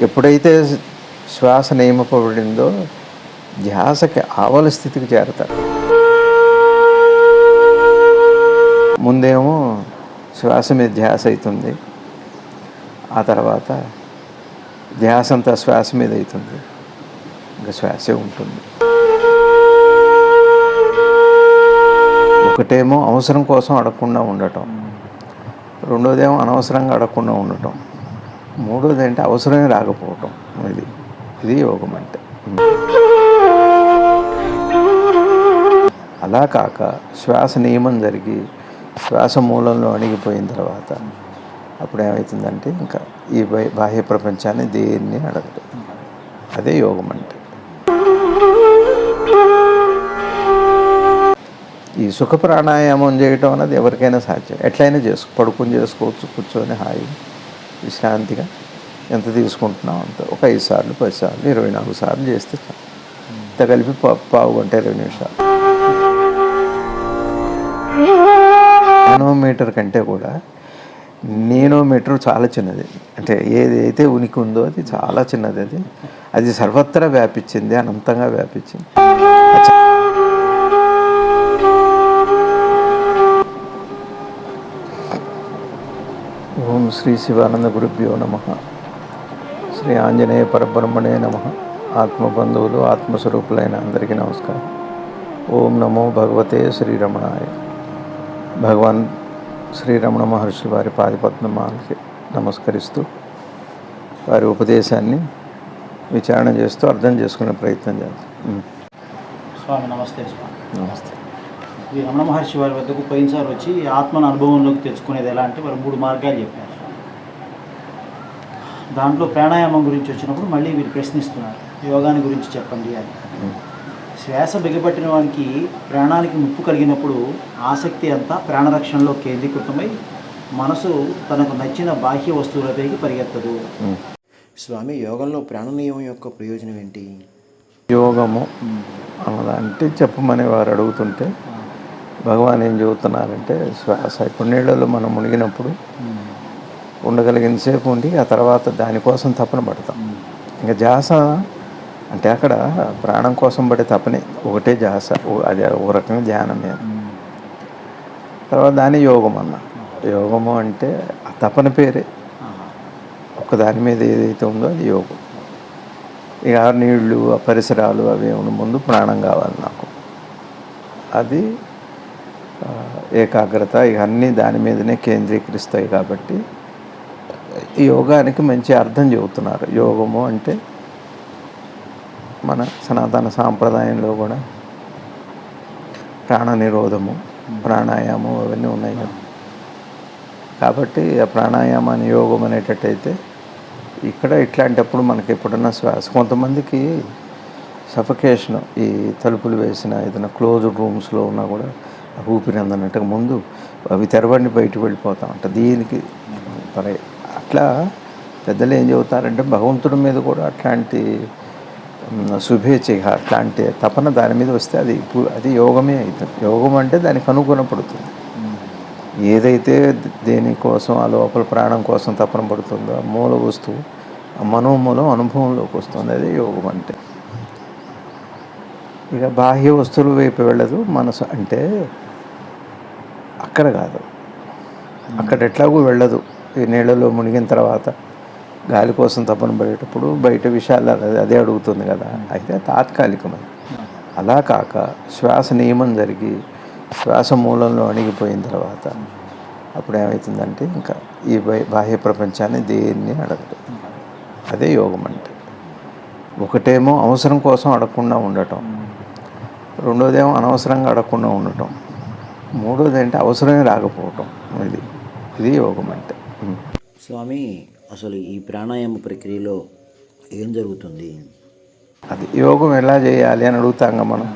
ఎప్పుడైతే శ్వాస నియమపబడిందో ధ్యాసకి ఆవల స్థితికి చేరతారు. ముందేమో శ్వాస మీద ధ్యాస అవుతుంది. ఆ తర్వాత ధ్యాస అంతా శ్వాస మీద అవుతుంది. ఇంకా శ్వాసే ఉంటుంది. ఒకటేమో అవసరం కోసం అడగకుండా ఉండటం. రెండోదేమో అనవసరంగా అడగకుండా ఉండటం. మూడోది అంటే అవసరమే రాకపోవటం. ఇది ఇది యోగం అంటే. అలా కాక శ్వాస నియమం జరిగి శ్వాస మూలంలో అణిగిపోయిన తర్వాత అప్పుడు ఏమవుతుందంటే ఇంకా ఈ బై- బాహ్య ప్రపంచాన్ని దేన్ని అడగదు. అదే యోగం అంటే. ఈ సుఖ ప్రాణాయామం చేయటం అనేది ఎవరికైనా సాధ్యం. ఎట్లయినా చేసుకో పడుకుని చేసుకోవచ్చు కూర్చొని హాయి విశ్రాంతిగా ఎంత తీసుకుంటున్నాం అంత? ఒక ఐదు సార్లు పది సార్లు ఇరవై నాలుగు సార్లు చేస్తే ఇంత కలిపి పా- పావు గంట ఇరవై నిమిషాలు. నానోమీటర్ కంటే కూడా నేనోమీటర్ చాలా చిన్నది. అంటే ఏదైతే ఉనికి ఉందో అది చాలా చిన్నది అది. అది సర్వత్రా వ్యాపించింది అనంతంగా వ్యాపించింది. శ్రీ శివానంద గురుభ్యో నమ. శ్రీ ఆంజనేయ పరబ్రహ్మణే నమ. ఆత్మబంధువులు ఆత్మస్వరూపులైన అందరికీ నమస్కారం. ఓం నమో భగవతే శ్రీరమణాయ. భగవాన్ శ్రీరమణ మహర్షి వారి పాదిపద్మమాలకి నమస్కరిస్తూ వారి ఉపదేశాన్ని విచారణ చేస్తూ అర్థం చేసుకునే ప్రయత్నం చేద్దాం. స్వామి నమస్తే స్వామి. నమస్తే. రమణ మహర్షి వారి వద్దకు పోయినసారి వచ్చి ఆత్మను అనుభవంలోకి తెచ్చుకునేది ఎలా అంటే వారు మూడు మార్గాలు చెప్పారు. దాంట్లో ప్రాణాయామం గురించి వచ్చినప్పుడు మళ్ళీ వీరు ప్రశ్నిస్తున్నారు. యోగాని గురించి చెప్పండి అని. శ్వాస బిగపట్టిన వానికి ప్రాణానికి ముప్పు కలిగినప్పుడు ఆసక్తి అంతా ప్రాణరక్షణలో కేంద్రీకృతమై మనసు తనకు నచ్చిన బాహ్య వస్తువులపైకి పరిగెత్తదు. స్వామి యోగంలో ప్రాణ నియమం యొక్క ప్రయోజనం ఏంటి? యోగము అన్నదంటే చెప్పమని వారు అడుగుతుంటే భగవాన్ ఏం చెబుతున్నారంటే శ్వాస ఇప్పుడు నీళ్ళలో మనం మునిగినప్పుడు ఉండగలిగినసేపు ఉండి ఆ తర్వాత దానికోసం తపన పడతాం. ఇంకా జాస అంటే అక్కడ ప్రాణం కోసం పడే తపనే ఒకటే జాస అది ఒక రకంగా ధ్యానమే తర్వాత దాని యోగం అన్న. యోగము అంటే ఆ తపన పేరే. ఒక్క దాని మీద ఏదైతే ఉందో అది యోగం. ఇక ఆ నీళ్ళు ఆ పరిసరాలు అవి ఉన్న ముందు ప్రాణం కావాలి నాకు. అది ఏకాగ్రత ఇక దాని మీదనే కేంద్రీకరిస్తాయి కాబట్టి యోగానికి మంచి అర్థం చెబుతున్నారు. యోగము అంటే మన సనాతన సాంప్రదాయంలో కూడా ప్రాణ నిరోధము ప్రాణాయామం అవన్నీ ఉన్నాయి కదా. కాబట్టి ఆ ప్రాణాయామాన్ని యోగం అనేటట్టయితే ఇక్కడ ఇట్లాంటప్పుడు మనకి ఎప్పుడన్నా శ్వాస కొంతమందికి సఫకేషన్ ఈ తలుపులు వేసిన ఏదైనా క్లోజ్డ్ రూమ్స్లో ఉన్నా కూడా ఊపిరి అందనట్టుగా ముందు అవి తెరవండి బయటకు వెళ్ళిపోతా. ఉంటాయి దీనికి పరే అట్లా పెద్దలు ఏం చెబుతారంటే భగవంతుడి మీద కూడా అట్లాంటి శుభేచ్ఛ అట్లాంటి తపన దాని మీద వస్తే అది అది యోగమే అవుతుంది. యోగం అంటే దానికి అనుగుణపడుతుంది. ఏదైతే దేనికోసం ఆ లోపల ప్రాణం కోసం తపన పడుతుందో ఆ మూల వస్తువు ఆ మనోమూలం అనుభవంలోకి వస్తుంది. అదే యోగం అంటే. ఇక బాహ్య వస్తువుల వైపు వెళ్ళదు మనసు అంటే అక్కడ కాదు. అక్కడ ఎట్లాగూ వెళ్ళదు. ఈ నీళ్ళలో మునిగిన తర్వాత గాలి కోసం తపన పడేటప్పుడు బయట విషయాలు అదే- అదే అడుగుతుంది కదా. అయితే తాత్కాలికమే అలా కాక శ్వాస నియమం జరిగి శ్వాస మూలంలో అణిగిపోయిన తర్వాత అప్పుడు ఏమవుతుందంటే ఇంకా ఈ బై- బాహ్య ప్రపంచాన్ని దేన్ని అడగదు. అదే యోగం అంటే. ఒకటేమో అవసరం కోసం అడగకుండా ఉండటం. రెండోదేమో అనవసరంగా అడగకుండా ఉండటం. మూడోది అంటే అవసరమే రాకపోవటం. ఇది ఇది యోగం అంటే. స్వామి అసలు ఈ ప్రాణాయామ ప్రక్రియలో ఏం జరుగుతుంది? అది యోగం ఎలా చేయాలి అని అడుగుతాం కదా మనం.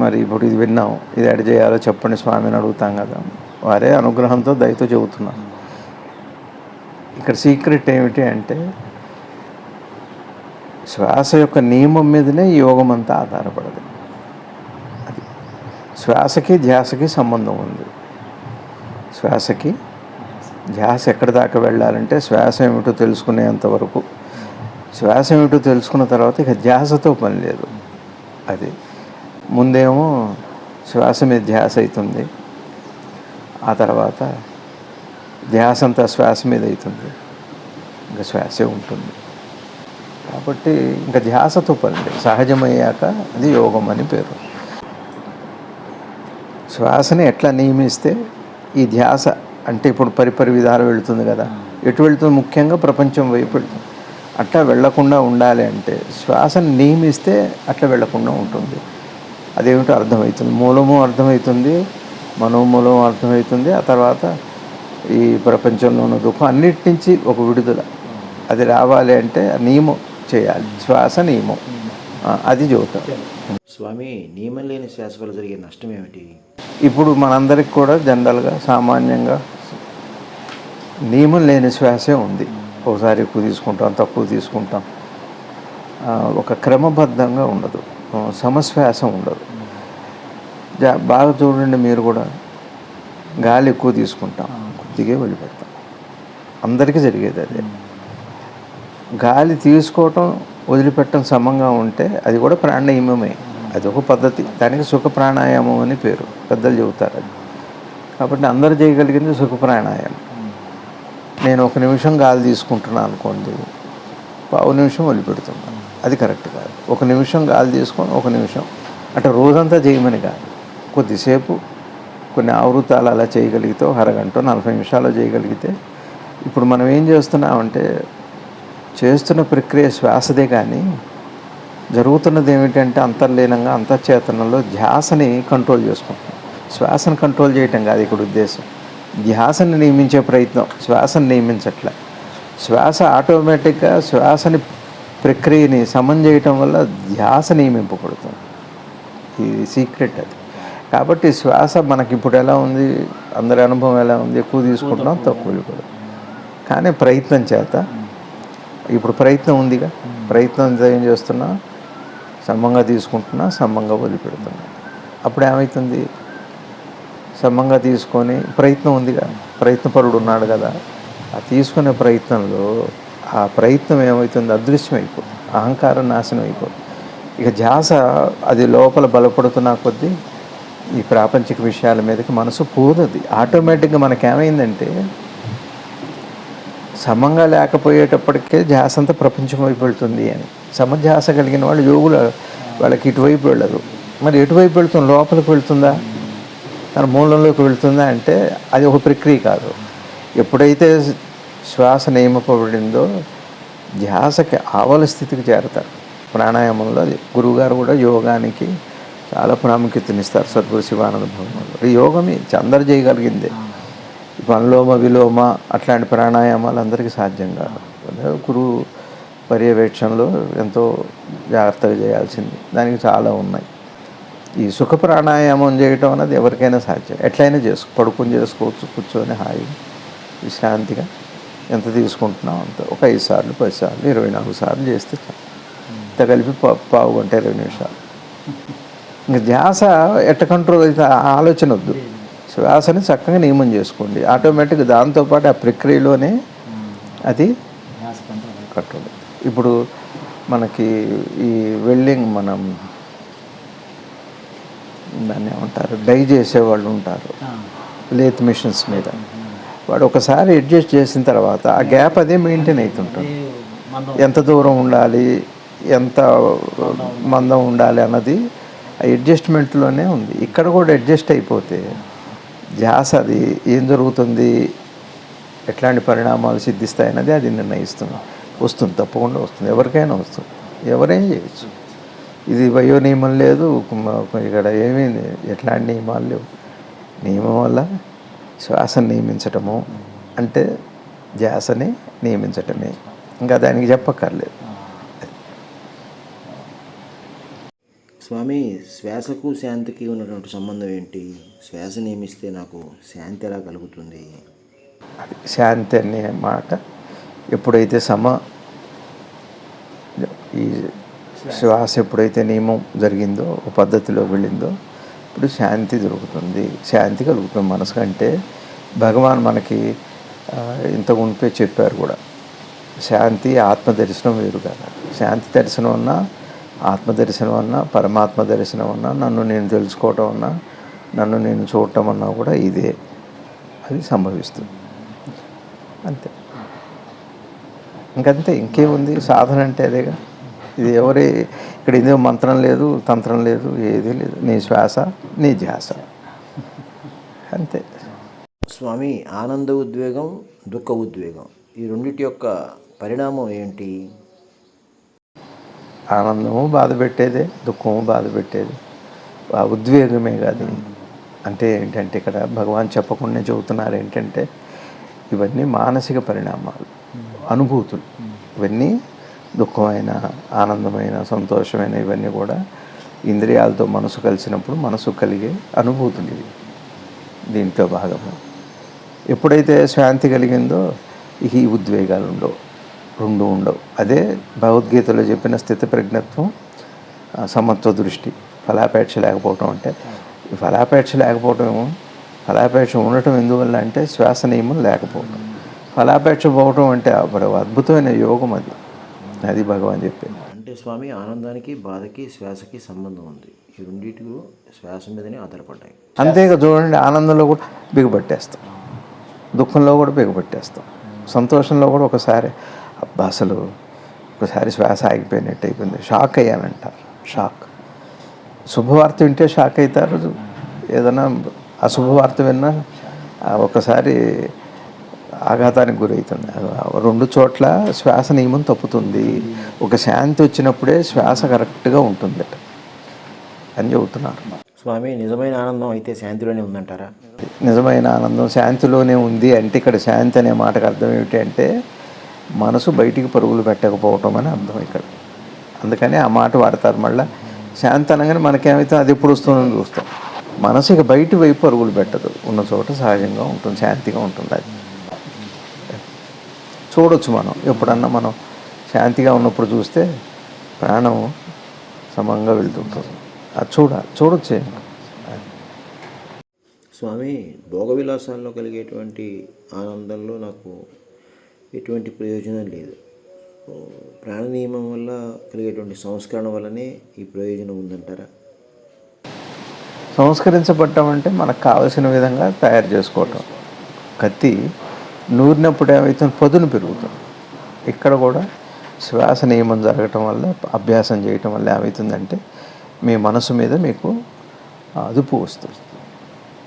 మరి ఇప్పుడు ఇది విన్నాం ఇది ఎడ చేయాలో చెప్పండి స్వామి అని అడుగుతాం కదా. వారే అనుగ్రహంతో దయతో చెబుతున్నాం ఇక్కడ సీక్రెట్ ఏమిటి అంటే శ్వాస యొక్క నియమం మీదనే యోగం అంతా ఆధారపడదు. అది శ్వాసకి ధ్యాసకి సంబంధం ఉంది. శ్వాసకి ధ్యాస ఎక్కడి దాకా వెళ్ళాలంటే శ్వాస ఏమిటో తెలుసుకునేంత వరకు. శ్వాస ఏమిటో తెలుసుకున్న తర్వాత ఇక ధ్యాసతో పని లేదు. అది ముందేమో శ్వాస మీద ధ్యాస అవుతుంది. ఆ తర్వాత ధ్యాస అంతా శ్వాస మీద అవుతుంది. ఇంకా శ్వాసే ఉంటుంది. కాబట్టి ఇంకా ధ్యాసతో పని లేదు. సహజమయ్యాక అది యోగం అని పేరు. శ్వాసని ఎట్లా నియమిస్తే ఈ ధ్యాస అంటే ఇప్పుడు పరిపరి విధాలు వెళుతుంది కదా. ఎటు వెళుతుంది? ముఖ్యంగా ప్రపంచం వైపు వెళ్తుంది. అట్లా వెళ్ళకుండా ఉండాలి అంటే శ్వాసను నియమిస్తే అట్లా వెళ్ళకుండా ఉంటుంది. అదేమిటో అర్థమవుతుంది. మూలము అర్థమవుతుంది. మనోమూలం అర్థమవుతుంది. ఆ తర్వాత ఈ ప్రపంచంలో ఉన్న దుఃఖం అన్నిటి నుంచి ఒక విడుదల. అది రావాలి అంటే నియమం చేయాలి. శ్వాస నియమం. అది చెబుతారు స్వామి నియమం లేని శ్వాస వల్ల జరిగే నష్టం ఏమిటి? ఇప్పుడు మనందరికి కూడా జనరల్గా సామాన్యంగా నియమం లేని శ్వాసే ఉంది. ఒకసారి ఎక్కువ తీసుకుంటాం తక్కువ తీసుకుంటాం. ఒక క్రమబద్ధంగా ఉండదు. సమశ్వాస ఉండదు. జా- బాగా చూడండి మీరు కూడా. గాలి ఎక్కువ తీసుకుంటాం. కొద్దిగా వదిలిపెడతాం. అందరికీ జరిగేది అదే. గాలి తీసుకోవటం వదిలిపెట్టడం సమంగా ఉంటే అది కూడా ప్రాణాయామమే. అది ఒక పద్ధతి. దానికి సుఖ ప్రాణాయామం అని పేరు. పెద్దలు చెబుతారు అది. కాబట్టి అందరు చేయగలిగింది సుఖ ప్రాణాయామం. నేను ఒక నిమిషం గాలి తీసుకుంటున్నాను అనుకోండి పావు నిమిషం వదిలిపెడుతున్నాను అది కరెక్ట్ కాదు. ఒక నిమిషం గాలి తీసుకొని ఒక నిమిషం అంటే రోజంతా చేయమని కాదు. కొద్దిసేపు కొన్ని ఆవృతాలు అలా చేయగలిగితే అరగంట నలభై నిమిషాలు చేయగలిగితే ఇప్పుడు మనం ఏం చేస్తున్నామంటే చేస్తున్న ప్రక్రియ శ్వాసదే కానీ జరుగుతున్నది ఏమిటంటే అంతర్లీనంగా అంతర్చేతనంలో ధ్యాసని కంట్రోల్ చేసుకుంటున్నాం శ్వాసను కంట్రోల్ చేయటం కాదు ఇక్కడ ఉద్దేశం. ధ్యాసని నియమించే ప్రయత్నం శ్వాసను నియమించట్లే. శ్వాస ఆటోమేటిక్గా శ్వాసని ప్రక్రియని సమం చేయటం వల్ల ధ్యాస నియమింపబడుతుంది. ఇది సీక్రెట్ అది. కాబట్టి శ్వాస మనకి ఇప్పుడు ఎలా ఉంది? అందరి అనుభవం ఎలా ఉంది? ఎక్కువ తీసుకుంటున్నాం తక్కువ కూడా కానీ ప్రయత్నం చేత ఇప్పుడు ప్రయత్నం ఉందిగా. ప్రయత్నం ఏం చేస్తున్నా? సమంగా తీసుకుంటున్నా సమంగా వదిలిపెడుతున్నా. అప్పుడు ఏమవుతుంది సమంగా తీసుకొని ప్రయత్నం ఉందిగా. ప్రయత్నపరుడు ఉన్నాడు కదా. ఆ తీసుకునే ప్రయత్నంలో ఆ ప్రయత్నం ఏమవుతుంది అదృశ్యం అయిపోతుంది. అహంకారం నాశనం అయిపోతుంది. ఇక ధ్యాస అది లోపల బలపడుతున్న కొద్దీ ఈ ప్రాపంచిక విషయాల మీదకి మనసు పోదది. ఆటోమేటిక్గా మనకేమైందంటే సమంగా లేకపోయేటప్పటికే ధ్యాస అంతా ప్రపంచం వైపు వెళ్తుంది అని. సమధ్యాస కలిగిన వాళ్ళు యోగులు వాళ్ళకి ఇటువైపు వెళ్ళరు. మరి ఎటువైపు వెళ్తుంది? లోపలికి వెళ్తుందా? తన మూలంలోకి వెళ్తుందా అంటే అది ఒక ప్రక్రియ కాదు. ఎప్పుడైతే శ్వాస నియమపబడిందో ధ్యాసకి ఆవల స్థితికి చేరతారు. ప్రాణాయామంలో అది. గురువుగారు కూడా యోగానికి చాలా ప్రాముఖ్యతనిస్తారు. సద్గురు శివానంద భగవాన్ యోగమే అందరు చేయగలిగిందే అనులోమ విలోమ అట్లాంటి ప్రాణాయామాలు అందరికీ సాధ్యం కాదు. గురువు పర్యవేక్షణలో ఎంతో జాగ్రత్తగా చేయాల్సింది. దానికి చాలా ఉన్నాయి. ఈ సుఖ ప్రాణాయామం చేయటం అనేది ఎవరికైనా సాధ్యం. ఎట్లయినా చేసుకో పడుకుని చేసుకోవచ్చు కూర్చొని హాయిగా విశ్రాంతిగా ఎంత తీసుకుంటున్నాం అంత. ఒక ఐదు సార్లు పది సార్లు ఇరవై నాలుగు సార్లు చేస్తే ఇంత కలిపి పా- పావు గంట ఇరవై నిమిషాలు. ఇంకా ధ్యాస ఎట్ట కంట్రోల్ అయితే ఆలోచన వద్దు. శ్వాసని చక్కగా నియమం చేసుకోండి. ఆటోమేటిక్గా దాంతోపాటు ఆ ప్రక్రియలోనే అది కంట్రోల్ ఇప్పుడు మనకి ఈ వెల్డింగ్ మనం దాన్ని ఏమంటారు? డై చేసేవాళ్ళు ఉంటారు. లేత్ మిషన్స్ మీద. వాడు ఒకసారి అడ్జస్ట్ చేసిన తర్వాత ఆ గ్యాప్ అదే మెయింటైన్ అవుతుంటుంది. ఎంత దూరం ఉండాలి? ఎంత మందం ఉండాలి అన్నది ఆ అడ్జస్ట్మెంట్లోనే ఉంది. ఇక్కడ కూడా అడ్జస్ట్ అయిపోతే ధ్యాస అది ఏం జరుగుతుంది? ఎట్లాంటి పరిణామాలు సిద్ధిస్తాయి అన్నది అది నిర్ణయిస్తుంది. వస్తుంది తప్పకుండా వస్తుంది. ఎవరికైనా వస్తుంది. ఎవరేం చేయొచ్చు. ఇది వయో నియమం లేదు ఇక్కడ ఏమీ ఎట్లాంటి నియమాలు లేవు. నియమం వల్ల శ్వాసను నియమించటము అంటే ధ్యాసని నియమించటమే. ఇంకా దానికి చెప్పక్కర్లేదు. స్వామి శ్వాసకు శాంతికి ఉన్నటువంటి సంబంధం ఏంటి? శ్వాస నియమిస్తే నాకు శాంతి ఎలా కలుగుతుంది? అది శాంతి అనే మాట ఎప్పుడైతే సమ ఈ శ్వాస ఎప్పుడైతే నియమం జరిగిందో ఒక పద్ధతిలో వెళ్ళిందో ఇప్పుడు శాంతి దొరుకుతుంది. శాంతి కలుగుతుంది మనసు కంటే భగవాన్ మనకి ఇంత ఇంతకు మునిపే చెప్పారు కూడా. శాంతి ఆత్మ దర్శనం వేరు కదా. శాంతి దర్శనం అన్నా ఆత్మదర్శనం అన్నా పరమాత్మ దర్శనం అన్నా నన్ను నేను తెలుసుకోవటం అన్నా నన్ను నేను చూడటం అన్నా కూడా ఇదే. అది సంభవిస్తుంది. అంతే. ఇంకంతే ఇంకేముంది? సాధన అంటే అదేగా. ఇది ఎవరి ఇక్కడ ఇదే మంత్రం లేదు తంత్రం లేదు ఏదీ లేదు. నీ శ్వాస నీ ధ్యాస. అంతే. స్వామి ఆనంద ఉద్వేగం దుఃఖ ఉద్వేగం. ఈ రెండింటి యొక్క పరిణామం ఏంటి? ఆనందము బాధ పెట్టేదే దుఃఖము బాధ పెట్టేది ఆ ఉద్వేగమే కాదు. అంటే ఏంటంటే ఇక్కడ భగవాన్ చెప్పకుండా చెబుతున్నారు ఏంటంటే ఇవన్నీ మానసిక పరిణామాలు అనుభూతులు. ఇవన్నీ దుఃఖమైన ఆనందమైన సంతోషమైన ఇవన్నీ కూడా ఇంద్రియాలతో మనసు కలిసినప్పుడు మనసు కలిగే అనుభూతులు ఇవి. దీంట్లో భాగము. ఎప్పుడైతే శాంతి కలిగిందో ఈ ఉద్వేగాలు ఉండవు రెండు ఉండవు. అదే భగవద్గీతలో చెప్పిన స్థితి ప్రజ్ఞత్వం సమత్వ దృష్టి ఫలాపేక్ష లేకపోవటం అంటే. ఈ ఫలాపేక్ష లేకపోవటం ఫలాపేక్ష ఉండటం ఎందువల్ల అంటే శ్వాస నియమం లేకపోవటం. ఫలాపేక్ష పోవటం అంటే అప్పుడు అద్భుతమైన యోగం అది. అది భగవాన్ చెప్పింది. అంటే స్వామి ఆనందానికి బాధకి శ్వాసకి సంబంధం ఉంది. ఈ రెండింటి శ్వాస మీదనే ఆధారపడ్డాయి. అంతేగా చూడండి ఆనందంలో కూడా బిగపట్టేస్తాం. దుఃఖంలో కూడా బిగపట్టేస్తాం. సంతోషంలో కూడా ఒకసారి అబ్బా అసలు ఒకసారి శ్వాస ఆగిపోయినట్టు అయిపోయింది. షాక్ అయ్యానంటారు షాక్. శుభవార్త వింటే షాక్ అవుతారు. ఏదైనా అశుభవార్త విన్నా ఒకసారి ఆఘాతానికి గురవుతుంది. రెండు చోట్ల శ్వాస నియమం తప్పుతుంది. ఒక శాంతి వచ్చినప్పుడే శ్వాస కరెక్ట్గా ఉంటుందట. అని చెబుతున్నారు. స్వామి నిజమైన ఆనందం అయితే శాంతిలోనే ఉందంటారా? నిజమైన ఆనందం శాంతిలోనే ఉంది అంటే ఇక్కడ శాంతి అనే మాటకు అర్థం ఏమిటి అంటే మనసు బయటికి పరుగులు పెట్టకపోవటం అని అర్థం ఇక్కడ. అందుకని ఆ మాట వాడతారు మళ్ళీ. శాంతి అనగానే మనకేమైతే అది ఎప్పుడు వస్తుందని చూస్తాం. మనసు ఇక బయటి వైపు పరుగులు పెట్టదు. ఉన్న చోట సహజంగా ఉంటుంది శాంతిగా ఉంటుంది అది. చూడొచ్చు మనం. ఎప్పుడన్నా మనం శాంతిగా ఉన్నప్పుడు చూస్తే ప్రాణం సమంగా వెళ్తుంటుంది. అది చూడ చూడొచ్చే. స్వామి భోగ విలాసాల్లో కలిగేటువంటి ఆనందంలో నాకు ఎటువంటి ప్రయోజనం లేదు. ప్రాణ నియమం వల్ల కలిగేటువంటి సంస్కరణ వల్లనే ఈ ప్రయోజనం ఉందంటారా? సంస్కరించబడటం అంటే మనకు కావలసిన విధంగా తయారు చేసుకోవటం. కత్తి నూరినప్పుడు ఏమవుతుంది పదును పెరుగుతుంది. ఇక్కడ కూడా శ్వాస నియమం జరగటం వల్ల అభ్యాసం చేయటం వల్ల ఏమవుతుందంటే మీ మనసు మీద మీకు అదుపు వస్తుంది.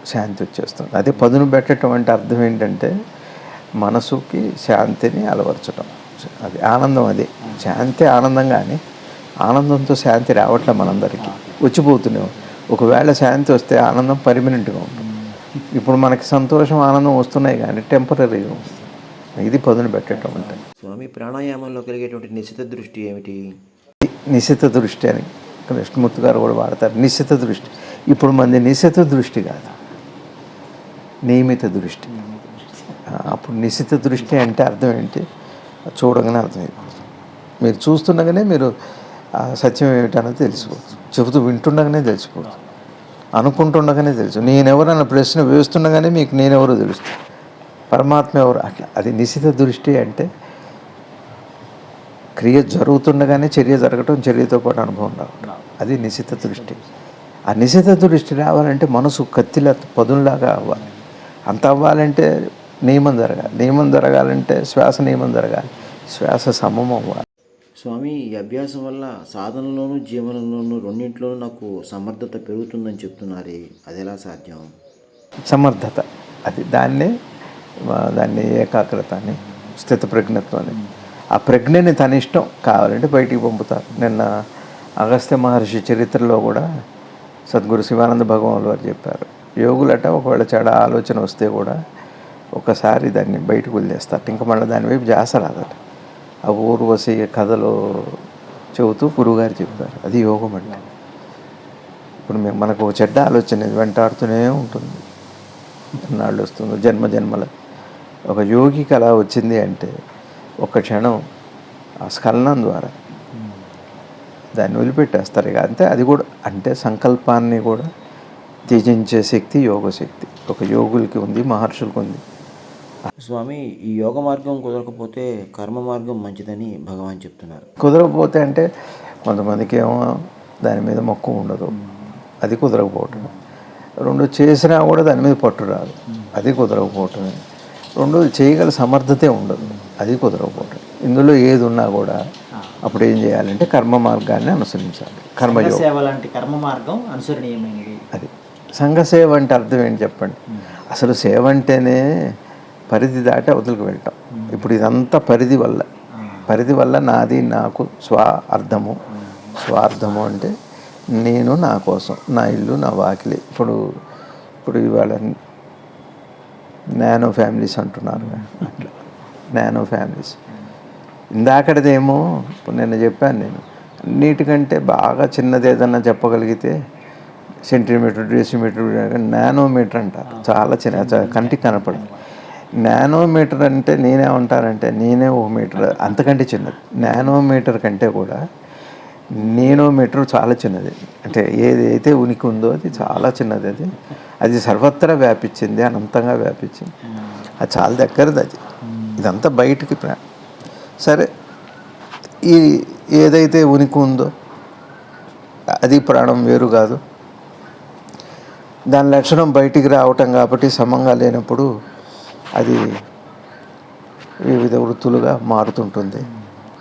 శాంతి వచ్చేస్తుంది. అదే పదును పెట్టడం అంటే అర్థం ఏంటంటే మనసుకి శాంతిని అలవర్చడం అది ఆనందం అదే. శాంతి ఆనందం కానీ ఆనందంతో శాంతి రావట్లే మనందరికీ. వచ్చిపోతున్నాం ఒకవేళ శాంతి వస్తే ఆనందం పర్మనెంట్గా ఉంటుంది. ఇప్పుడు మనకి సంతోషం ఆనందం వస్తున్నాయి కానీ టెంపరీగా ఇది పదును పెట్టడం అంటే. స్వామి ప్రాణాయామంలో కలిగేటువంటి నిశ్చిత దృష్టి ఏమిటి? నిశిత దృష్టి అని కృష్ణమూర్తి గారు కూడా వాడతారు. నిశిత దృష్టి. ఇప్పుడు మంది నిశిత దృష్టి కాదు. నియమిత దృష్టి. అప్పుడు నిశిత దృష్టి అంటే అర్థం ఏంటి? చూడగానే అర్థమైపోతుంది. మీరు చూస్తుండగానే మీరు సత్యం ఏమిటనేది తెలిసిపోతుంది. చెబుతూ వింటుండగానే తెలిసిపోతుంది. అనుకుంటుండగానే తెలుసు నేనెవరన్న ప్రశ్న వేస్తుండగానే మీకు నేనెవరో తెలుస్తుంది. పరమాత్మ ఎవరు? అట్లా. అది నిశిత దృష్టి అంటే క్రియ జరుగుతుండగానే చర్య జరగటం చర్యతో పాటు అనుభవం రావటం. అది నిశిత దృష్టి. ఆ నిశిత దృష్టి రావాలంటే మనసు కత్తిలా పదునులాగా అవ్వాలి. అంత అవ్వాలంటే నియమం జరగాలి. నియమం జరగాలంటే శ్వాస నియమం జరగాలి. శ్వాస సమం అవ్వాలి. స్వామి ఈ అభ్యాసం వల్ల సాధనలోను జీవనంలోను రెండింటిలోనూ నాకు సమర్థత పెరుగుతుందని చెప్తున్నారే. అది ఎలా సాధ్యం? సమర్థత. అది దాన్నే దాన్ని ఏకాగ్రత అని స్థిత ప్రజ్ఞత్వం అని ఆ ప్రజ్ఞని తన ఇష్టం కావాలంటే బయటికి పంపుతారు. నిన్న అగస్త్య మహర్షి చరిత్రలో కూడా సద్గురు శివానంద భగవాన్ వారు చెప్పారు. యోగులట ఒకవేళ చెడ ఆలోచన వస్తే కూడా ఒకసారి దాన్ని బయటకు వదిలేస్తారు ఇంకా మళ్ళీ దాని వైపు జాస రాదట. ఆ ఊర్వశి కథలో చెబుతూ గురువుగారు చెబుతారు. అది యోగం అంటే. ఇప్పుడు మేము మనకు చెడ్డ ఆలోచన వెంటాడుతూనే ఉంటుంది. నాళ్ళు వస్తుంది. జన్మ జన్మల. ఒక యోగికి అలా వచ్చింది అంటే ఒక క్షణం ఆ స్ఖలనం ద్వారా దాన్ని వదిలిపెట్టేస్తారు. ఇక అంతే. అది కూడా అంటే సంకల్పాన్ని కూడా త్యజించే శక్తి యోగ శక్తి ఒక యోగులకి ఉంది మహర్షులకి ఉంది. స్వామి ఈ యోగ మార్గం కుదరకపోతే కర్మ మార్గం మంచిదని భగవాన్ చెప్తున్నారు. కుదరకపోతే అంటే కొంతమందికి ఏమో దాని మీద మక్కువ ఉండదు. అది కుదరకపోవటం రెండు చేసినా కూడా దాని మీద పట్టు రాదు. అది కుదరకపోవటమే. రెండు చేయగల సమర్థతే ఉండదు. అది కుదరకపోవటం ఇందులో ఏది ఉన్నా కూడా అప్పుడు ఏం చేయాలంటే కర్మ మార్గాన్ని అనుసరించాలి. కర్మయోగం. సేవ లాంటి కర్మ మార్గం అనుసరణీయమైనది. అది. సంఘ సేవ అంటే అర్థం ఏంటి చెప్పండి? అసలు సేవ అంటేనే పరిధి దాటి అవతలకు వెళ్ళటం. ఇప్పుడు ఇదంతా పరిధి వల్ల. పరిధి వల్ల నాది నాకు స్వ అర్థము స్వార్థము అంటే నేను నా కోసం. నా ఇల్లు నా వాకిలి. ఇప్పుడు ఇప్పుడు ఇవాళ నానో ఫ్యామిలీస్ అంటున్నారు అట్లా నానో ఫ్యామిలీస్. ఇందాకటిదేమో ఇప్పుడు నేను చెప్పాను నేను. అన్నిటికంటే బాగా చిన్నది ఏదన్నా చెప్పగలిగితే సెంటీమీటర్ డెసిమీటర్ నానోమీటర్ అంటారు. చాలా చిన్న కంటికి కనపడదు. నానోమీటర్ అంటే నేనేమంటానంటే నేనే ఒక మీటర్ అంతకంటే చిన్నది. నానోమీటర్ కంటే కూడా నేనోమీటర్ చాలా చిన్నది. అంటే ఏది అయితే ఉనికి ఉందో అది చాలా చిన్నది అది. అది సర్వత్రా వ్యాపించింది అనంతంగా వ్యాపించింది. అది చాలా దగ్గరది అది. ఇదంతా బయటికి ప్రా- సరే ఈ ఏదైతే ఉనికి ఉందో అది ప్రాణం వేరు కాదు. దాని లక్షణం బయటికి రావటం కాబట్టి సమంగా లేనప్పుడు అది వివిధ వృత్తులుగా మారుతుంటుంది.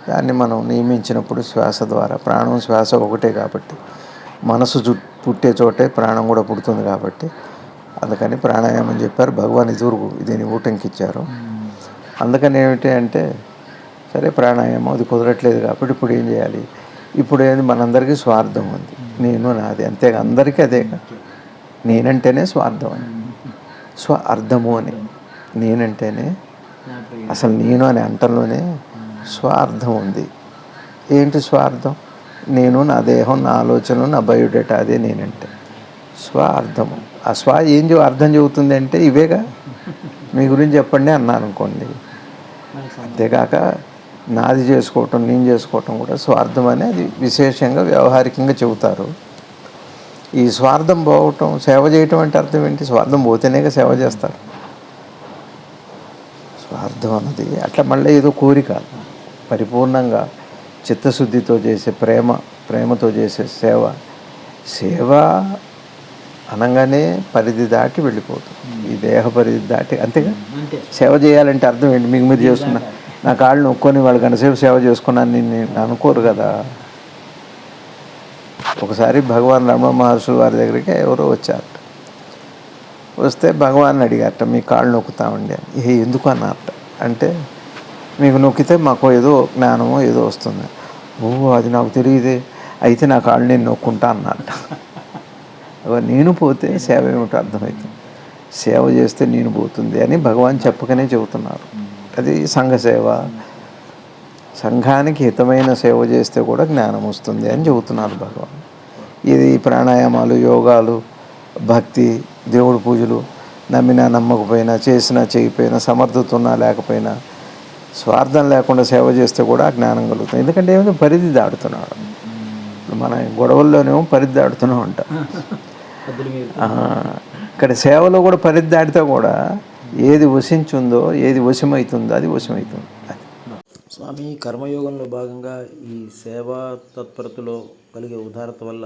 దాన్ని మనం నియమించినప్పుడు శ్వాస ద్వారా ప్రాణం శ్వాస ఒకటే కాబట్టి మనసు చు పుట్టే చోటే ప్రాణం కూడా పుడుతుంది కాబట్టి అందుకని ప్రాణాయామం చెప్పారు. భగవాన్ ఎదురుగు దీన్ని ఊటంకిచ్చారు. అందుకని ఏమిటి అంటే సరే ప్రాణాయామం అది కుదరట్లేదు కాబట్టి ఇప్పుడు ఏం చేయాలి? ఇప్పుడు ఏంది? మనందరికీ స్వార్థం ఉంది. నేను నాది అంతే అందరికీ అదే నేనంటేనే స్వార్థం అని. స్వ అర్థము అని. నేనంటేనే అసలు నేను అనే అంటంలోనే స్వార్థం ఉంది. ఏంటి స్వార్థం? నేను నా దేహం నా ఆలోచనలు నా బయోడేటా అదే నేనంటే. స్వార్థము ఆ స్వ ఏం చె- అర్థం చెబుతుంది అంటే ఇవేగా? మీ గురించి చెప్పండి అన్నాను అనుకోండి అంతేకాక నాది చేసుకోవటం నేను చేసుకోవటం కూడా స్వార్థం అని అది విశేషంగా వ్యవహారికంగా చెబుతారు. ఈ స్వార్థం పోవటం సేవ చేయటం అంటే అర్థం ఏంటి? స్వార్థం పోతేనేగా సేవ చేస్తారు. స్వార్థం అన్నది అట్లా మళ్ళీ ఏదో కోరిక. పరిపూర్ణంగా చిత్తశుద్ధితో చేసే ప్రేమ ప్రేమతో చేసే సేవ. సేవ అనగానే పరిధి దాటి వెళ్ళిపోతుంది. ఈ దేహ పరిధి దాటి అంతేగా? అంతే. సేవ చేయాలంటే అర్థం ఏంటి? మీకు మీరు చేస్తున్నా నా కాళ్ళు నొక్కొని వాళ్ళు గంటసేపు సేవ చేసుకున్నాను నేను అనుకోరు కదా. ఒకసారి భగవాన్ రమణ మహర్షుల వారి దగ్గరికి ఎవరో వచ్చారట వస్తే భగవాన్ అడిగారట మీ కాళ్ళు నొక్కుతామండి అని ఏ ఎందుకు? అన్నారట. అంటే మీకు నొక్కితే మాకు ఏదో జ్ఞానమో ఏదో వస్తుంది. ఓ అది నాకు తెలియదే. అయితే నా కాళ్ళు నేను నొక్కుంటా అన్నట్ట నేను పోతే సేవ ఏమిటో అర్థమవుతుంది సేవ చేస్తే నేను పోతుంది అని భగవాన్ చెప్పకనే చెబుతున్నారు. అది సంఘ సేవ. సంఘానికి హితమైన సేవ చేస్తే కూడా జ్ఞానం వస్తుంది అని చెబుతున్నారు భగవాన్. ఇది ప్రాణాయామాలు యోగాలు భక్తి దేవుడి పూజలు నమ్మినా నమ్మకపోయినా చేసినా చేయకపోయినా సమర్థత ఉన్నా లేకపోయినా స్వార్థం లేకుండా సేవ చేస్తే కూడా జ్ఞానం కలుగుతుంది. ఎందుకంటే ఏమైంది? పరిధి దాడుతున్నాడు మన గొడవల్లోనేమో పరిధి దాడుతూనే ఉంటాం ఇక్కడ సేవలో కూడా పరిధి దాటితే కూడా ఏది వశించుందో ఏది వశమవుతుందో అది వశమవుతుంది అది. స్వామి కర్మయోగంలో భాగంగా ఈ సేవా తత్పరతలో కలిగే ఉదారత వల్ల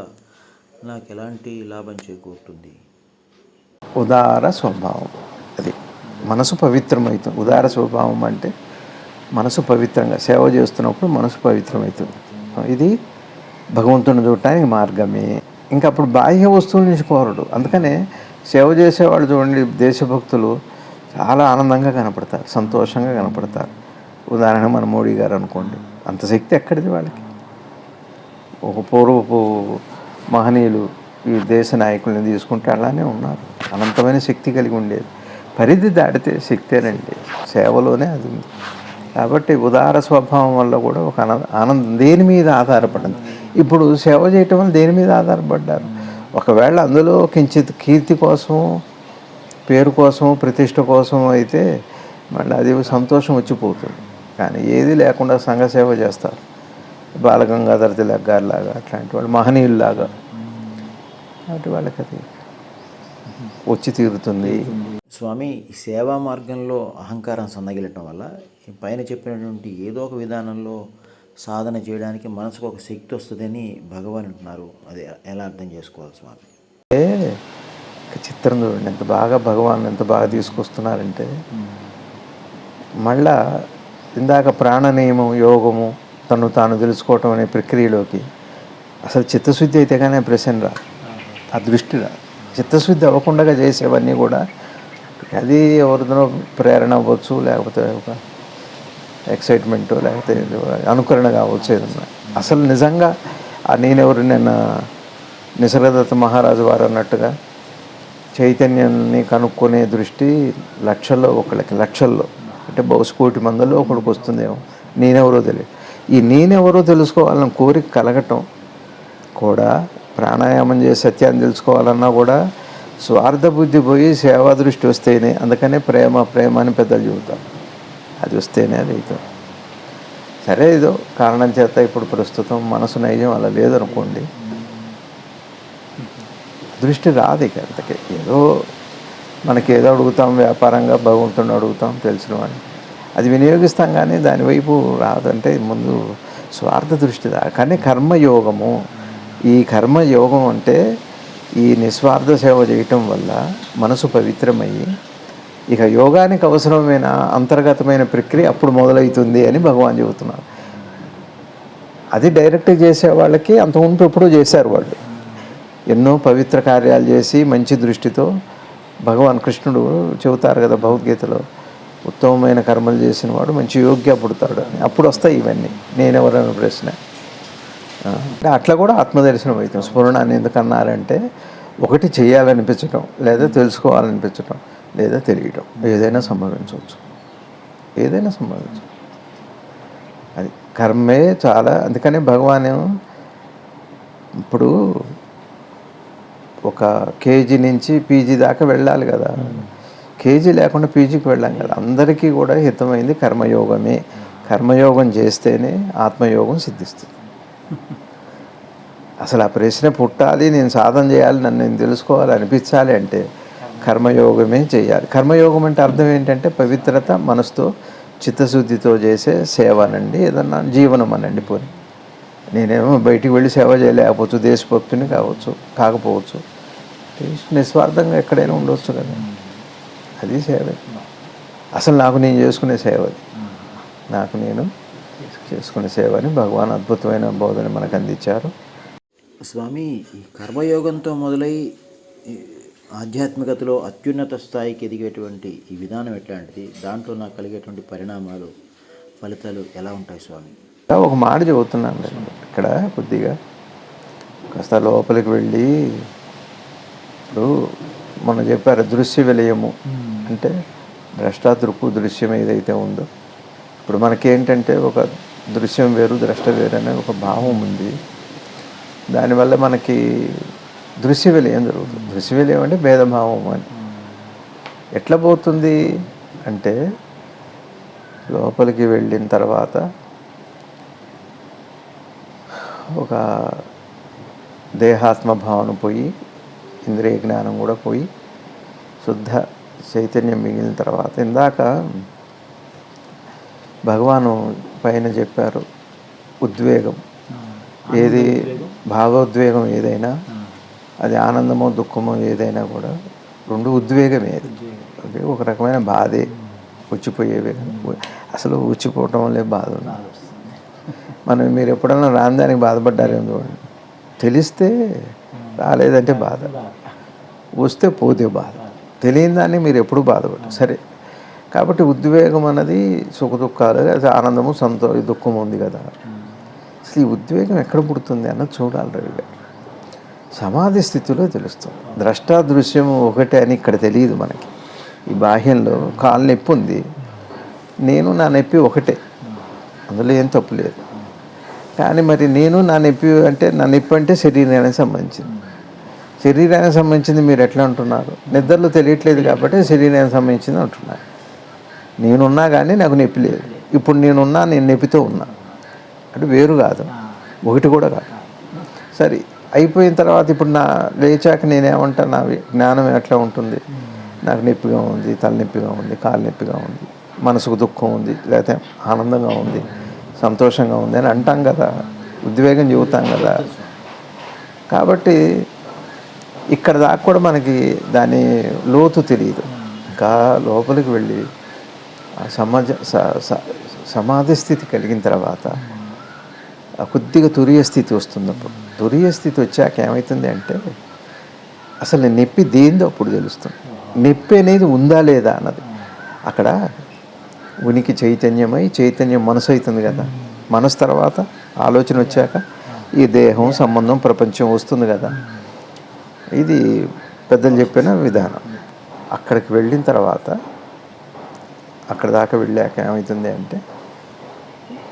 నాకు ఎలాంటి లాభం చేకూరుతుంది? ఉదార స్వభావం. అది మనసు పవిత్రమవుతుంది. ఉదార స్వభావం అంటే మనసు పవిత్రంగా సేవ చేస్తున్నప్పుడు మనసు పవిత్రమవుతుంది. ఇది భగవంతుని చూడటానికి మార్గమే. ఇంకా అప్పుడు బాహ్య వస్తువుల నుంచి కోరడు. అందుకనే సేవ చేసేవాళ్ళు చూడండి దేశభక్తులు చాలా ఆనందంగా కనపడతారు సంతోషంగా కనపడతారు. ఉదాహరణ మన మోడీ గారు అనుకోండి అంత శక్తి ఎక్కడిది వాళ్ళకి? ఒక పూర్వపు మహనీయులు ఈ దేశ నాయకుల్ని తీసుకుంటే అలానే ఉన్నారు. అనంతమైన శక్తి కలిగి ఉండేది. పరిధి దాటితే శక్తేనండి. సేవలోనే అది ఉంది. కాబట్టి ఉదార స్వభావం వల్ల కూడా ఒక ఆనందం దేని మీద ఆధారపడింది? ఇప్పుడు సేవ చేయటం వల్ల దేని మీద ఆధారపడ్డారు? ఒకవేళ అందులో కించిత్ కీర్తి కోసం పేరు కోసం ప్రతిష్ట కోసం అయితే మళ్ళీ అది సంతోషం వచ్చిపోతుంది. కానీ ఏది లేకుండా సంఘ సేవ చేస్తారు. బాలగంగాధర తిలక్ గారిలాగా అట్లాంటి వాళ్ళు మహనీయుల్లాగా. అటు వాళ్ళకి అది వచ్చి తీరుతుంది. స్వామి ఈ సేవా మార్గంలో అహంకారం సన్నగిలటం వల్ల ఈ పైన చెప్పినటువంటి ఏదో ఒక విధానంలో సాధన చేయడానికి మనసుకు ఒక శక్తి వస్తుందని భగవాన్ అంటున్నారు. అది ఎలా అర్థం చేసుకోవాలి స్వామి? చిత్రం చూడండి. ఎంత బాగా భగవాన్ ఎంత బాగా తీసుకొస్తున్నారంటే మళ్ళా ఇందాక ప్రాణ నియమం యోగము తను తాను తెలుసుకోవటం అనే ప్రక్రియలోకి. అసలు చిత్తశుద్ధి అయితే కానీ ఆ ప్రశ్న రా ఆ దృష్టి రా చిత్తశుద్ధి అవ్వకుండా చేసేవన్నీ కూడా అది ఎవరిదో ప్రేరణ అవ్వచ్చు లేకపోతే ఒక ఎక్సైట్మెంట్ లేకపోతే అనుకరణ కావచ్చు ఏదన్నా. అసలు నిజంగా ఆ నేనెవరు నిన్న నిసర్గదత్త మహారాజు వారు అన్నట్టుగా చైతన్యాన్ని కనుక్కునే దృష్టి లక్షల్లో ఒకళ్ళకి లక్షల్లో అంటే బహుశ కోటి మందిలో ఒకడికి వస్తుందేమో. నేనెవరో తెలియదు. ఈ నేనెవరో తెలుసుకోవాలని కోరిక కలగటం కూడా ప్రాణాయామం చేసి సత్యాన్ని తెలుసుకోవాలన్నా కూడా స్వార్థ బుద్ధి పోయి సేవా దృష్టి వస్తేనే అందుకనే ప్రేమ ప్రేమ అని పెద్దలు చెబుతారు. అది వస్తేనే అది అవుతుంది. సరే ఏదో కారణం చేత ఇప్పుడు ప్రస్తుతం మనసు నైజం అలా లేదనుకోండి. దృష్టి రాదు ఇక అంతకే. ఏదో మనకి ఏదో అడుగుతాం వ్యాపారంగా బాగుంటుంది అడుగుతాం తెలిసిన వాడిని. అది వినియోగిస్తాం కానీ దానివైపు రాదంటే ముందు స్వార్థ దృష్టి కానీ కర్మయోగము ఈ కర్మయోగం అంటే ఈ నిస్వార్థ సేవ చేయటం వల్ల మనసు పవిత్రమయ్యి ఇక యోగానికి అవసరమైన అంతర్గతమైన ప్రక్రియ అప్పుడు మొదలవుతుంది అని భగవాన్ చెబుతున్నారు. అది డైరెక్ట్ చేసే వాళ్ళకి అంత ఎప్పుడూ చేశారు వాళ్ళు. ఎన్నో పవిత్ర కార్యాలు చేసి మంచి దృష్టితో భగవాన్ కృష్ణుడు చెబుతారు కదా భగవద్గీతలో ఉత్తమమైన కర్మలు చేసిన వాడు మంచి యోగ్య పుడతాడు అని. అప్పుడు వస్తాయి ఇవన్నీ. నేనెవరన్న ప్రశ్న. అట్లా కూడా ఆత్మదర్శనం అవుతాం. స్ఫురణాన్ని ఎందుకన్నారంటే ఒకటి చేయాలనిపించటం లేదా తెలుసుకోవాలనిపించటం లేదా తెలియటం. ఏదైనా సంభవించవచ్చు. ఏదైనా సంభవించవచ్చు అది కర్మే చాలా అందుకనే భగవాన్ ఇప్పుడు ఒక కేజీ నుంచి పీజీ దాకా వెళ్ళాలి కదా. కేజీ లేకుండా పీజీకి వెళ్ళాం కదా. అందరికీ కూడా హితమైంది కర్మయోగమే. కర్మయోగం చేస్తేనే ఆత్మయోగం సిద్ధిస్తుంది. అసలు ఆ ప్రశ్న పుట్టాలి నేను సాధన చేయాలి నన్ను నేను తెలుసుకోవాలి అనిపించాలి అంటే కర్మయోగమే చేయాలి. కర్మయోగం అంటే అర్థం ఏంటంటే పవిత్రత మనసుతో చిత్తశుద్ధితో చేసే సేవ అనండి ఏదన్నా జీవనం అనండి పోనీ. నేనేమో బయటికి వెళ్ళి సేవ చేయలేకపోవచ్చు దేశభక్తుని కావచ్చు కాకపోవచ్చు. నిస్వార్థంగా ఎక్కడైనా ఉండవచ్చు కదా. అది సేవ. అసలు నాకు నేను చేసుకునే సేవ అది. నాకు నేను చేసుకునే సేవ అని భగవాన్ అద్భుతమైన బోధన మనకు అందించారు. స్వామి ఈ కర్మయోగంతో మొదలై ఆధ్యాత్మికతలో అత్యున్నత స్థాయికి ఎదిగేటువంటి ఈ విధానం ఎట్లాంటిది? దాంట్లో నాకు కలిగేటువంటి పరిణామాలు ఫలితాలు ఎలా ఉంటాయి స్వామి? ఒక మాట చెబుతున్నాను నేను ఇక్కడ కొద్దిగా కాస్త లోపలికి వెళ్ళి ఇప్పుడు మొన్న చెప్పారు దృశ్య విలయము అంటే ద్రష్టాదృక్కు దృశ్యం ఏదైతే ఉందో ఇప్పుడు మనకేంటంటే ఒక దృశ్యం వేరు ద్రష్ట వేరు అనే ఒక భావం ఉంది. దానివల్ల మనకి దృశ్య విలయం జరుగుతుంది? దృశ్య విలయం అంటే భేదభావం అని. ఎట్లా పోతుంది అంటే లోపలికి వెళ్ళిన తర్వాత ఒక దేహాత్మ భావన పోయి ఇంద్రియ జ్ఞానం కూడా పోయి శుద్ధ చైతన్యం మిగిలిన తర్వాత ఇందాక భగవాను పైన చెప్పారు ఉద్వేగం. ఏది భావోద్వేగం ఏదైనా అది ఆనందమో దుఃఖమో ఏదైనా కూడా రెండు ఉద్వేగమే అది. అది ఒక రకమైన బాధే ఉచ్చిపోయేవే అసలు ఉచ్చిపోవటం వల్లే బాధ మనం మీరు ఎప్పుడన్నా రాని దానికి బాధపడ్డారేమో చూడండి తెలిస్తే రాలేదంటే బాధ. వస్తే పోతే బాధ. తెలియని దాన్ని మీరు ఎప్పుడు బాధపడరు. సరే. కాబట్టి ఉద్వేగం అన్నది సుఖ దుఃఖాలు అది ఆనందము సంతో దుఃఖం ఉంది కదా. అసలు ఈ ఉద్వేగం ఎక్కడ పుడుతుంది అన్నది చూడాలి రవి గారు. సమాధి స్థితిలో తెలుస్తుంది ద్రష్టా దృశ్యం ఒకటే అని ఇక్కడ తెలియదు మనకి. ఈ బాహ్యంలో కాలు నొప్పి ఉంది. నేను నా నొప్పి ఒకటే. అందులో ఏం తప్పు లేదు. కానీ మరి నేను నా నొప్పి అంటే నా నొప్పి అంటే శరీరానికి సంబంధించింది. శరీరానికి సంబంధించింది మీరు ఎట్లా అంటున్నారు? నిద్రలో తెలియట్లేదు కాబట్టి శరీరానికి సంబంధించింది అంటున్నారు. నేనున్నా కానీ నాకు నొప్పి లేదు. ఇప్పుడు నేనున్నా నేను నొప్పితో ఉన్నా. అంటే వేరు కాదు. ఒకటి కూడా కాదు. సరే అయిపోయిన తర్వాత ఇప్పుడు నా లేచాక నేనేమంటా నా జ్ఞానం ఎట్లా ఉంటుంది? నాకు నొప్పిగా ఉంది తలనొప్పిగా ఉంది కాలు నొప్పిగా ఉంది మనసుకు దుఃఖం ఉంది లేకపోతే ఆనందంగా ఉంది సంతోషంగా ఉంది అని అంటాం కదా. ఉద్వేగం చెబుతాం కదా. కాబట్టి ఇక్కడ దాకా కూడా మనకి దాని లోతు తెలియదు. ఇంకా లోపలికి వెళ్ళి ఆ సమాజ స- స- సమాధి స్థితి కలిగిన తర్వాత కొద్దిగా తురియ స్థితి వస్తుంది అప్పుడు తురియ స్థితి వచ్చాక ఏమవుతుంది అంటే అసలు నొప్పి దేందో అప్పుడు తెలుస్తుంది. నొప్పి అనేది ఉందా లేదా అన్నది. అక్కడ ఉనికి చైతన్యమై చైతన్యం మనసు అవుతుంది కదా. మనసు తర్వాత ఆలోచన వచ్చాక ఈ దేహం సంబంధం ప్రపంచం వస్తుంది కదా. ఇది పెద్దలు చెప్పిన విధానం. అక్కడికి వెళ్ళిన తర్వాత అక్కడ దాకా వెళ్ళాక ఏమవుతుంది అంటే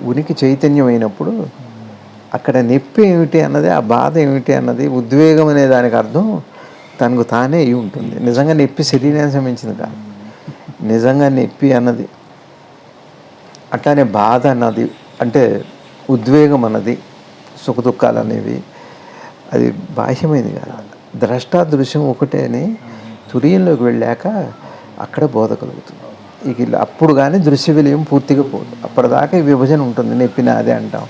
ఉనికి చైతన్యం అయినప్పుడు అక్కడ నొప్పి ఏమిటి అన్నది ఆ బాధ ఏమిటి అన్నది ఉద్వేగం అనే దానికి అర్థం తనకు తానే అయి ఉంటుంది. నిజంగా నొప్పి శరీరానికి సంబంధించింది కాదు. నిజంగా నొప్పి అన్నది అట్లానే బాధ అన్నది అంటే ఉద్వేగం అన్నది సుఖదుఖాలు అనేవి అది బాహ్యమైనది కాదు. ద్రష్టాదృశ్యం ఒకటే అని తురియంలోకి వెళ్ళాక అక్కడ బోధ కలుగుతుంది. ఇక అప్పుడు కానీ దృశ్య విలయం పూర్తిగా పోదు. అప్పటిదాకా ఈ విభజన ఉంటుంది. నొప్పి నాదే అంటాం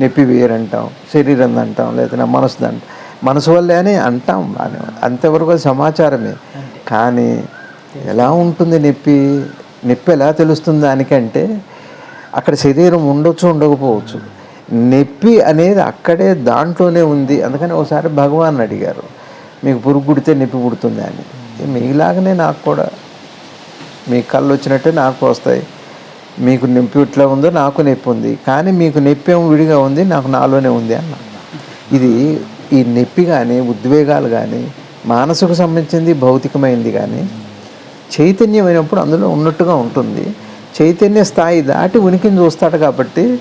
నొప్పి వేరంటాం శరీరం అంటాం లేదా మనసు అంటాం. మనసు వల్లే అని అంటాం. బాగానే అంతవరకు సమాచారమే. కానీ ఎలా ఉంటుంది నొప్పి? నొప్పి ఎలా తెలుస్తుంది దానికంటే అక్కడ శరీరం ఉండొచ్చు ఉండకపోవచ్చు. నొప్పి అనేది అక్కడే దాంట్లోనే ఉంది. అందుకని ఒకసారి భగవాన్ అడిగారు మీకు పురుగు పుడితే నొప్పి పుడుతుంది అని. మీలాగనే నాకు కూడా. మీ కళ్ళు వచ్చినట్టే నాకు వస్తాయి. మీకు నొప్పి ఇట్లా ఉందో నాకు నొప్పి ఉంది. కానీ మీకు నొప్పి ఏమో విడిగా ఉంది నాకు నాలోనే ఉంది అన్న. ఇది ఈ నొప్పి కానీ ఉద్వేగాలు కానీ మానసుకు సంబంధించింది భౌతికమైంది కానీ చైతన్యమైనప్పుడు అందులో ఉన్నట్టుగా ఉంటుంది. చైతన్య స్థాయి దాటి ఉనికిని చూస్తాడు కాబట్టి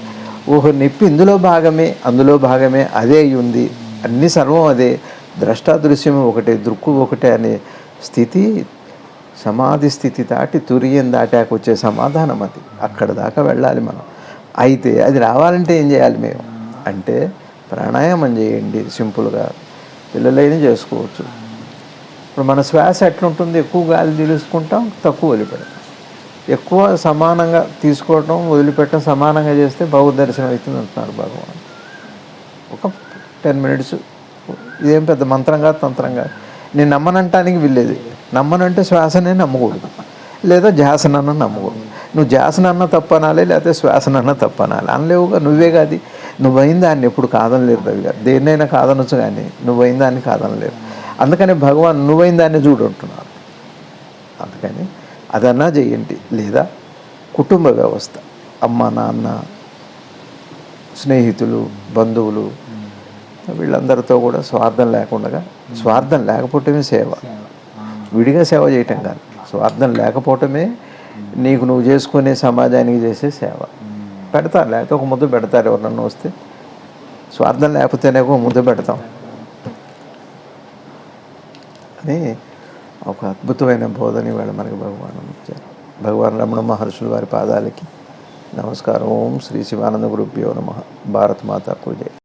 ఓహో నొప్పి ఇందులో భాగమే అందులో భాగమే అదే అయ్యి ఉంది. అన్ని సర్వం అదే. ద్రష్టాదృశ్యం ఒకటే దృక్కు ఒకటే అనే స్థితి సమాధి స్థితి దాటి తురియం దాటాక వచ్చే సమాధానం అది. అక్కడ దాకా వెళ్ళాలి మనం. అయితే అది రావాలంటే ఏం చేయాలి మేము? అంటే ప్రాణాయామం చేయండి సింపుల్గా పిల్లలైనా చేసుకోవచ్చు. ఇప్పుడు మన శ్వాస ఎట్లుంటుంది? ఎక్కువ గాలి తీసుకుంటాం తక్కువ వదిలిపెడతాం. ఎక్కువ సమానంగా తీసుకోవటం వదిలిపెట్టడం సమానంగా చేస్తే బౌద్ధ దర్శనం అవుతుంది అంటున్నారు భగవాన్. ఒక టెన్ మినిట్స్ ఇదేం పెద్ద మంత్రంగా తంత్రంగా నేను నమ్మనంటానికి వీల్లేదు. నమ్మనంటే శ్వాసనే నమ్మకూడదు. లేదా ధ్యాసనన్న నమ్మకూడదు. నువ్వు ధ్యాసనన్న తప్పనాలి లేకపోతే శ్వాసనన్న తప్పనాలి. అనలేవుగా నువ్వే కాదు. నువ్వైన దాన్ని ఎప్పుడు కాదనలేరు రవి గారు. దేన్నైనా కాదనొచ్చు కానీ నువ్వైన దాన్ని కాదనలేరు. అందుకని భగవాన్ నువ్వైన దాన్ని చూడుంటున్నారు అందుకని అదన్నా చేయండి. లేదా కుటుంబ వ్యవస్థ. అమ్మ నాన్న స్నేహితులు బంధువులు వీళ్ళందరితో కూడా స్వార్థం లేకుండా స్వార్థం లేకపోవటమే సేవ. విడిగా సేవ చేయటం కాదు. స్వార్థం లేకపోవటమే నీకు నువ్వు చేసుకునే సమాజానికి చేసే సేవ. పెడతారు లేకపోతే ఒక ముద్ద పెడతారు ఎవరన్నా వస్తే. స్వార్థం లేకపోతేనే ఒక ముద్ద పెడతాం. అని ఒక అద్భుతమైన బోధన ఇవాళ మనకి భగవాన్ ఇచ్చారు భగవాన్ రమణ మహర్షుల వారి పాదాలకి నమస్కారం. ఓం శ్రీ శివానంద గురుభ్యో నమ. భారత్ మాతా పూజ